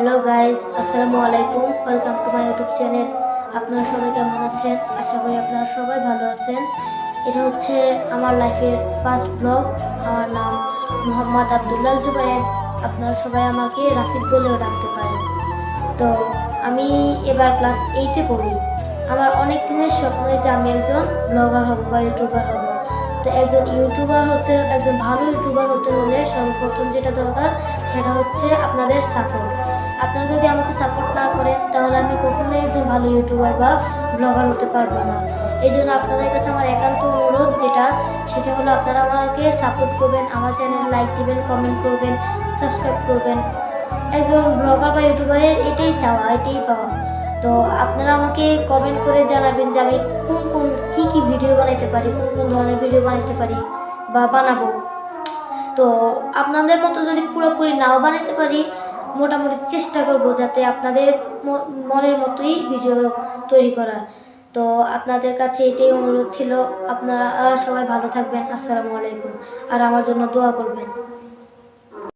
Hello guys আসসালামু আলাইকুম welcome to my YouTube channel আপনারা সবাই কেমন আছেন? আশা করি আপনারা সবাই ভালো আছেন। এটা হচ্ছে আমার লাইফের ফার্স্ট ব্লগ আমার নাম মোহাম্মদ আবদুল্লাহ জুবায়ের। আপনারা সবাই আমাকে রাফিদ বলেও ডাকতে পারেন। তো আমি এবার ক্লাস এইটে পড়ি। আমার অনেক দিনের স্বপ্ন যে আমি একজন ব্লগার হব বা ইউটিউবার হব। তো একজন ইউটিউবার হতে, একজন ভালো ইউটিউবার হতে হলে সর্বপ্রথম যেটা দরকার, সেটা হচ্ছে আপনাদের সাপোর্ট আপনারা যদি আমাকে সাপোর্ট না করেন, তাহলে আমি কখনোই একজন ভালো ইউটিউবার বা ব্লগার হতে পারব না। এই জন্য আপনাদের কাছে আমার একান্ত অনুরোধ যেটা, সেটা হলো আপনারা আমাকে সাপোর্ট করবেন, আমার চ্যানেল লাইক দিবেন কমেন্ট করবেন সাবস্ক্রাইব করবেন। একজন ব্লগার বা ইউটিউবারের এটাই চাওয়া, এটাই পাওয়া। তো আপনারা আমাকে কমেন্ট করে জানাবেন যে আমি কোন কোন, কী কী ভিডিও বানাইতে পারি, কোন কোন ধরনের ভিডিও বানাইতে পারি বা বানাবো। তো আপনাদের মতো যদি পুরোপুরি নাও বানাইতে পারি মোটামুটি চেষ্টা করব যাতে আপনাদের মনের মতোই ভিডিও তৈরি করা তো আপনাদের কাছে এটাই অনুরোধ ছিল, আপনারা সবাই ভালো থাকবেন, আসসালামু আলাইকুম। আর আমার জন্য দোয়া করবেন।